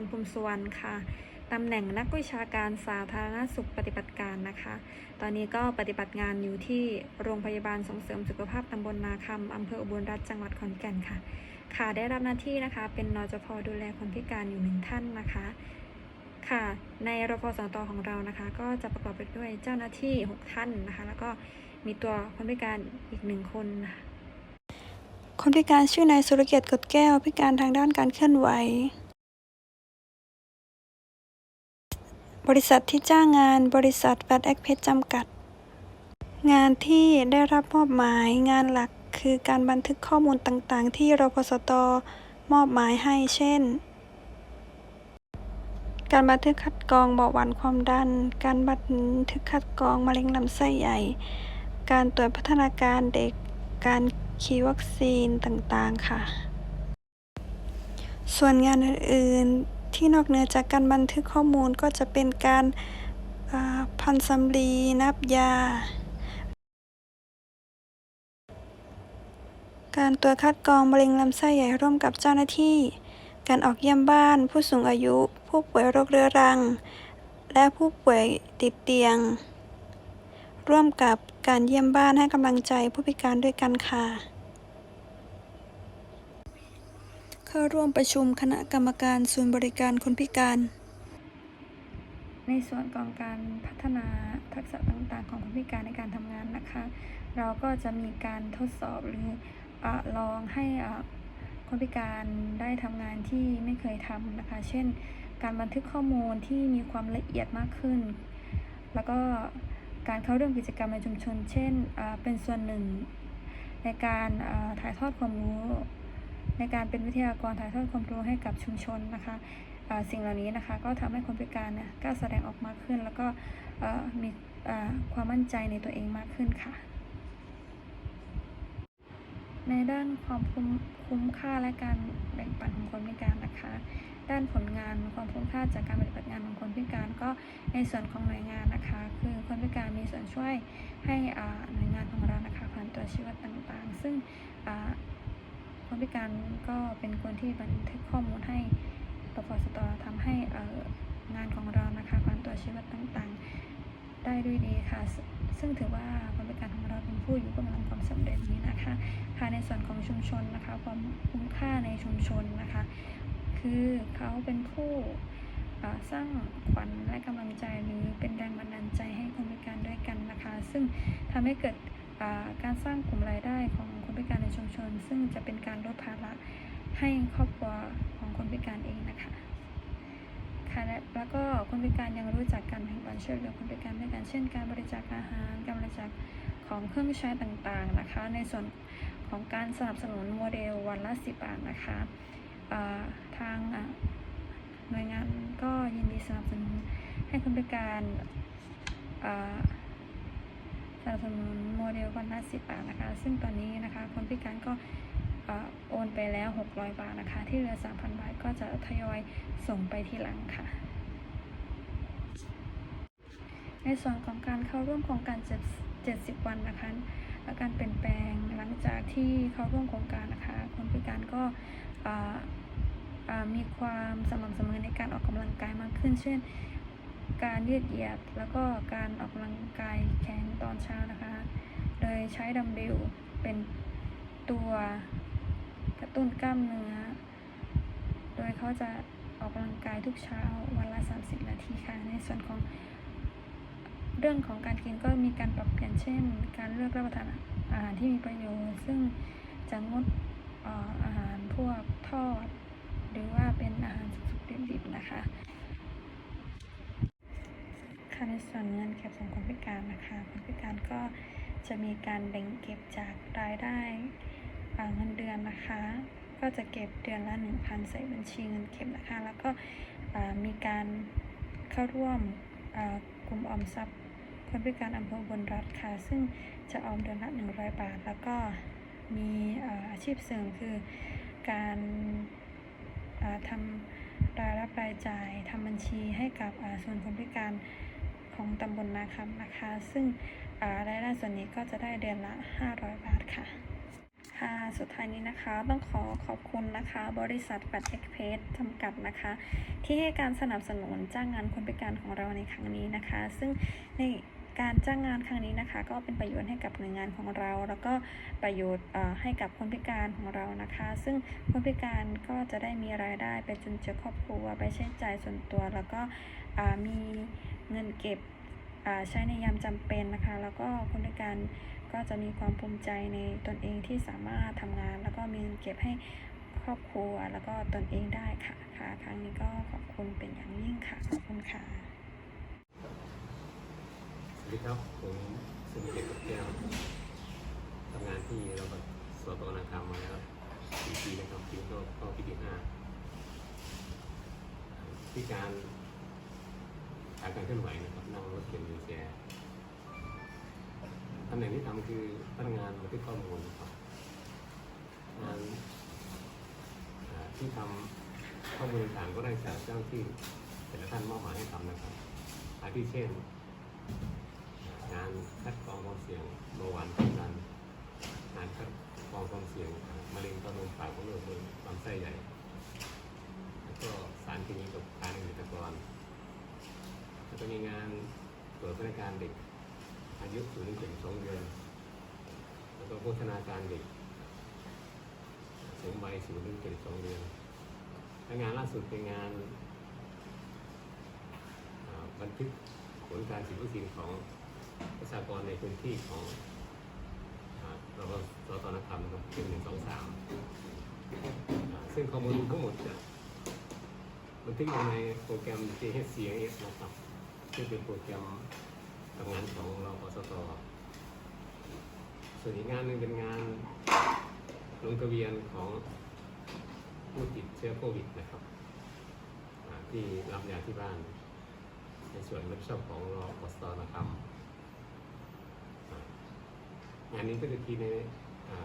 รพรภูมิสุวรรณค่ะตำแหน่งนักวิชาการสาธารณสุขปฏิบัติการนะคะ ตอนนี้ก็ปฏิบัติงานอยู่ที่โรงพยาบาลส่งเสริมสุขภาพตำบลนาคำอำเภออุบลรัตน์จังหวัดขอนแก่นค่ะ ค่ะได้รับหน้าที่นะคะ เป็นนจพดูแลคนพิการอยู่หนึ่งท่านนะคะ ค่ะ ในรพสตของเรานะคะ ก็จะประกอบไปด้วยเจ้าหน้าที่ 6 ท่านนะคะ แล้วก็มีตัวคนพิการอีกหนึ่งคนคนพิการชื่อนายสุรเกียรติกดแก้วพิการทางด้านการเคลื่อนไหว บริษัทที่จ้างงานบริษัทแฟตแอคเพชจำกัด งานที่ได้รับมอบหมายงานหลักคือการบันทึกข้อมูลต่างๆ ที่รพสตมอบหมายให้เช่น การบันทึกคัดกรองเบาหวานความดัน การบันทึกคัดกรองมะเร็งลำไส้ใหญ่ การตรวจพัฒนาการเด็ก การคีวัคซีนต่างๆค่ะ ส่วนงานอื่นๆ ที่นอกเหนือจากการบันทึกข้อมูลก็จะเป็นการาพันสำลีนับยา การตรวจคัดกรองมะเร็งลำไส้ใหญ่ร่วมกับเจ้าหน้าที่ การออกเยี่ยมบ้าน ผู้สูงอายุ ผู้ป่วยโรคเรื้อรัง และผู้ป่วยติดเตียง ร่วมกับการเยี่ยมบ้านให้กำลังใจผู้พิการด้วยกันค่ะ เข้าร่วมประชุมคณะกรรมการศูนย์บริการคนพิการ ในส่วนของการพัฒนาทักษะต่างๆ ของคนพิการในการทำงานนะคะ เราก็จะมีการทดสอบหรืออลองให้คนพิการได้ทำงานที่ไม่เคยทำนะคะ เช่น การบันทึกข้อมูลที่มีความละเอียดมากขึ้น แล้วก็การเข้าร่วมกิจกรรมในชุมชน เช่นเป็นส่วนหนึ่งในการถ่ายทอดความรู้ ในการเป็นวิทยากรถ่ายทอดความรู้ให้กับชุมชนนะคะสิ่งเหล่านี้นะคะก็ทำให้คนพิการเนี่ยกล้าแสดงออกมากขึ้น แล้วก็มีความมั่นใจในตัวเองมากขึ้นค่ะ ในด้านความคุ้มคุ้มค่าและการแบ่งปันของคนพิการนะคะ ด้านผลงานความคุ้มค่าจากการปฏิบัติงานของคนพิการก็ในส่วนของหน่วยงานนะคะ คือคนพิการมีส่วนช่วยให้หน่วยงานของเรานะคะผ่านตัวชีวิตต่างๆ ซึ่ง คนพิการก็เป็นคนที่บันทึกข้อมูลให้ปปสตทำให้งานของเรานะคะผ่านตัวชีวิตต่างๆ ได้ด้วยดีค่ะ ซึ่งถือว่าคนพิการของเราเป็นผู้อยู่เบื้องหลังความสำเร็จนี้นะคะค่ะในส่วนของชุมชนนะคะความคุ้มค่าในชุมชนนะคะ คือเขาเป็นผู้สร้างขวัญและกำลังใจหรือเป็นแรงบันดาลใจให้คนพิการด้วยกันนะคะ ซึ่งทำให้เกิดการสร้างกลุ่มรายได้ของ คนพิการในชุมชน ซึ่งจะเป็นการลดภาระให้ครอบครัวของคนพิการเองนะคะค่ะและแล้วก็คนพิการยังรู้จักการแบ่งปันช่วยเหลือคนพิการด้วยกันเช่น การบริจาคอาหาร การบริจาคของเครื่องใช้ต่างๆนะคะ ในส่วนของการสนับสนุนโมเดลวันละสิบบาทนะคะาทางหน่วยงานก็ยินดีสนับสนุนให้คนพิการา สนับสนุนโมเดลวันละสิบบาทนะคะ ซึ่งตอนนี้นะคะคนพิการก็โอนไปแล้ว 600 บาทนะคะ ที่เหลือ 3,000 บาทก็จะทยอยส่งไปทีหลังค่ะ ในส่วนของการเข้าร่วมโครงการ 70 วันนะคะและการเปลี่ยนแปลงหลังจากที่เข้าร่วมโครงการนะคะ คนพิการก็มีความสม่ำเสมอในการออกกำลังกายมากขึ้น เช่น การยืดเหยียด แล้วก็การออกกำลังกายแขนตอนเช้านะคะ โดยใช้ดัมเบลเป็นตัวกระตุ้นกล้ามเนื้อ โดยเขาจะออกกำลังกายทุกเช้าวันละ 30 นาทีค่ะ ในส่วนของเรื่องของการกินก็มีการปรับเปลี่ยนเช่น การเลือกรับประทานอาหารที่มีประโยชน์ ซึ่งจะงดอาหารพวกทอด หรือว่าเป็นอาหารสุกๆดิบๆนะคะคะ ในส่วนเงินเก็บของคนพิการนะคะคนพิการก็จะมีการแบ่งเก็บจากรายได้อ่าเงินเดือนนะคะ ก็จะเก็บเดือนละ 1,000 ใส่บัญชีเงินเก็บนะคะ แล้วก็มีการเข้าร่วมกลุ่มออมทรัพย์คนพิการอำเภอบนรัฐค่ะ ซึ่งจะออมเดือนละ 100 บาท แล้วก็มีอาอาชีพเสริมคือการาทำรายรับรายจ่ายทำบัญชีให้กับส่วนคนพิการ ของตำบลนาคำนะคะ ซึ่งรายได้ส่วนนี้ก็จะได้เดือนละ 500 บาทค่ะค่ะสุดท้ายนี้นะคะต้องขอขอบคุณนะคะ บริษัทแฟตเอ็กเพสจำกัดนะคะ ที่ให้การสนับสนุนจ้างงานคนพิการของเราในครั้งนี้นะคะ ซึ่งในการจ้างงานครั้งนี้นะคะ ก็เป็นประโยชน์ให้กับหน่วยงานของเรา แล้วก็ประโยชน์ให้กับคนพิการของเรานะคะ ซึ่งคนพิการก็จะได้มีรายได้ไปจุนเจือครอบครัวไปใช้จ่ายส่วนตัว แล้วก็มี เงินเก็บอ่าใช้ในยามจำเป็นนะคะ แล้วก็คนพิการก็จะมีความภูมิใจในตนเองที่สามารถทำงาน แล้วก็มีเงินเก็บให้ครอบครัวแล้วก็ตนเองได้ค่ะค่ะ ครั้งนี้ก็ขอบคุณเป็นอย่างยิ่งค่ะ ขอบคุณค่ะ สวัสดีครับ ผมสุนเดชกับแก้วทำงานที่เราสวตนาคามมาแล้วสี่ปีนะครับปีก็เข้าปีที่ห้าที่การ ทางการเคลื่อนไหวนะครับนั่งรถเข็นวีลแชร์ตำแหน่งที่ทำคือพนักงานบันทึกข้อมูลนะครับงานที่ทำข้อมูลต่างก็ได้จากเจ้าหน้าที่แต่ละท่านมอบหมายให้ทำนะครับอาทิเช่น งานคัดกรองความเสี่ยงเบาหวานความดันงานคัดกรองความเสี่ยงมะเร็งเต้านมปากมดลูกมะเร็งลำไส้ใหญ่ แล้วก็สารเคมีกับการเกษตรกร แล้วก็มีงานตรวจพนักงานเด็ก อายุศูนย์ถึงสองเดือน แล้วก็โภชนาการเด็กสูงวัยศูนย์ถึงสองเดือนและงานล่าสุดเป็นงานบันทึกผลการฉีดวัคซีนของประชากรในพื้นที่ของอ่าเราก็สตนครนะครับเป็นหนึ่งสองสามซึ่งข้อมูลทั้งหมดจะบันทึกอยู่ในโปรแกรม JHCIS นะครับ ซึ่งเป็นโปรแกรมทำงของเราปสตส่วนอีกงานหนึ่งเป็นงานลงทะเบียนของผู้ติดเชื้อโควิดนะครับที่รับยาที่บ้าน ในส่วนรับชอบของรอปสตนะครับงานนี้ก็จะทีใน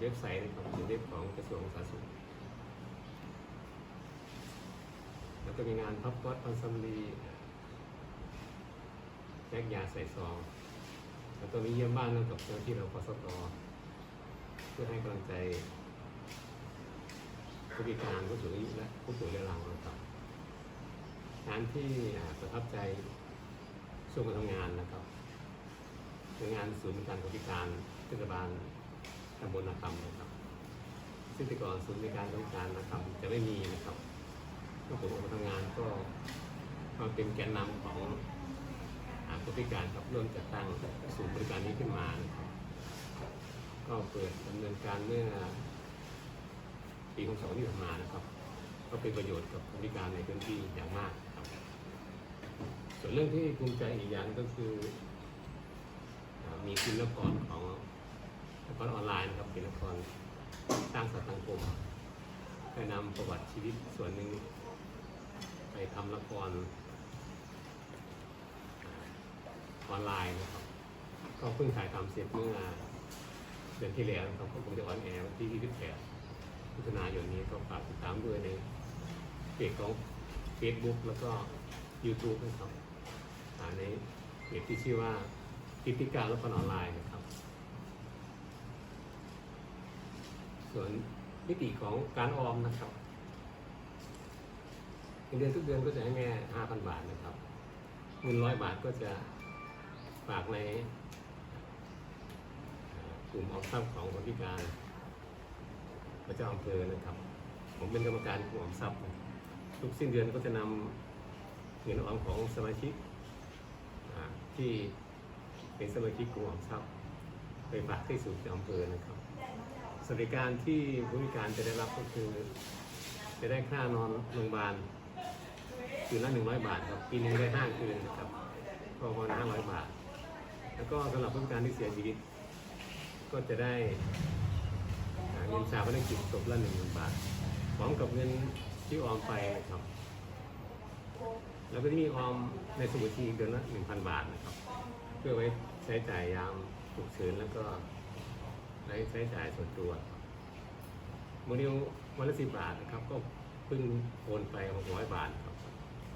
เว็บไซต์นะครับเป็นเว็บของกระทรวงสาธารณสุขแล้วก็มีงานพับกอตคอนซัมรี แยกยาใส่ซองแล้วก็มีเยี่ยมบ้านร่วมกับเจ้าหน้าที่เราปสตเพื่อให้กำลังใจผู้พิการผู้สูงอายุและผู้ป่วยเรื้อรังนะครับงานที่ประทับใจช่วงการทำงานนะครับคืองานศูนย์บริการคนพิการเทศบาลตำบลนาคำนะครับซึ่งแต่ก่อนศูนย์บริการคนพิการนะครับจะไม่มีนะครับเมื่อผมออกมาทำงานก็มาเป็นแกนนำของ อาคนพิการครับร่วมจัดตั้งศูนย์บริการนี้ขึ้นมานะครับก็เปิดดำเนินการเมื่อปีของสองที่ผ่านมานะครับ ก็เป็นประโยชน์กับคนพิการในพื้นที่อย่างมากครับ ส่วนเรื่องที่ภูมิใจอีกอย่างก็คือมีพิมพ์ละครของละครออนไลน์นะครับเป็นละครสร้างสังคมได้นำประวัติชีวิตส่วนหนึ่งไปทำละครอ่า ออนไลน์นะครับ ก็เพิ่งถ่ายทำเสร็จเมื่อเดือนที่แล้วนะครับก็คงจะออนแอร์วันที่ 28มิถุนายนนี้ก็ฝากติดตามด้วยในเพจของ Facebook แล้วก็ YouTube นะครับอ่าในเพจที่ชื่อว่ากิจการละครออนไลน์นะครับ ส่วนมิติของการออมนะครับเดือนทุกเดือนก็จะให้แม่ห้าพันบาทนะครับเงินร้อยบาทก็จะ ฝากในกลุ่มออมทรัพย์ของคนพิการพระเจ้าอำเภอนะครับ ผมเป็นกรรมการกลุ่มออมทรัพย์นะครับทุกสิ้นเดือนก็จะนำเงินออมของสมาชิกที่เป็นสมาชิกกลุ่มออมทรัพย์ไปฝากที่ศูนย์อำเภอนะครับสวัสดิการที่ผู้พิการจะได้รับก็คือ จะได้ค่านอนโรงพยาบาลคืนละหนึ่งร้อยบาทครับปีหนึงได้ห้าคืนครับก็ประมาณห้าร้อยบาท แล้วก็สำหรับผู้พิการที่เสียชีวิต ก็จะได้เงินชาพนักกิจศพละหนึ่งหมื่นบาทพร้อมกับเงินที่ออมไปนะครับ แล้วก็ที่มีออมในสมุดบัญชีเดือนละหนึ่งพันบาทนะครับ เพื่อไว้ใช้จ่ายยามฉุกเฉินแล้วก็ไว้ใช้จ่ายส่วนตัวโมเดลวันละสิบบาทนะครับ ก็เพิ่งโอนไปหกร้อยบาทครับ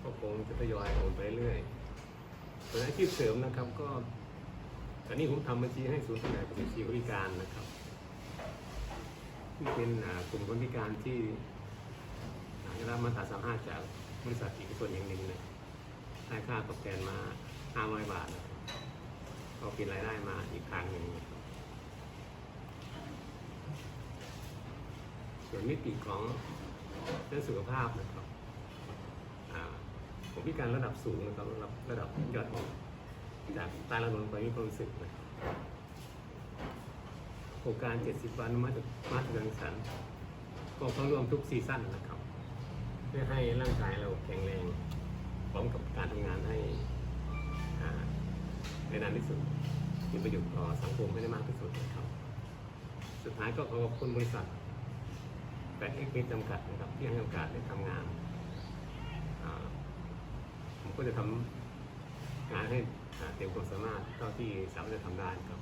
ก็คงจะทยอยโอนไปเรื่อยส่วนอาชีพเสริมนะครับก็ ตอนนี้ผมทำบัญชีให้ศูนย์ทำงานกับบัญชีบริการนะครับที่เป็นกลุ่มคนพิการที่อ่าได้รับมาตราสามห้าจากบริษัทเอกชนอย่างหนึ่งเนี่ยได้ค่าตอบแทนมาห้าร้อยบาทก็เป็นรายได้มาอีกทางหนึ่งส่วนมิติของเรื่องสุขภาพนะครับผมพิการระดับสูงนะครับระดับระดับยอดของ จากใต้ระนนไปมีความรู้สึกนะโครงการ 70 วันมาจากมาตรการสันก็เข้าร่วมทุกซีซั่นนะครับ เพื่อให้ร่างกายเราแข็งแรงพร้อมกับการทำงานให้ในนานที่สุดมีประโยชน์ต่อสังคมให้ได้มากที่สุดนะครับ สุดท้ายก็ขอขอบคุณบริษัทแปดเอ็กซ์จำกัดนะครับที่ให้โอกาสได้ทำงานผมก็จะทำ หาให้เต็มความสามารถเท่าที่สามารถจะทำได้ครับ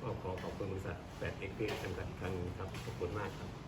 ก็ขอขอบคุณบริษัทแปดเอ็กซ์จำกัดครั้งครับขอบคุณมากครับ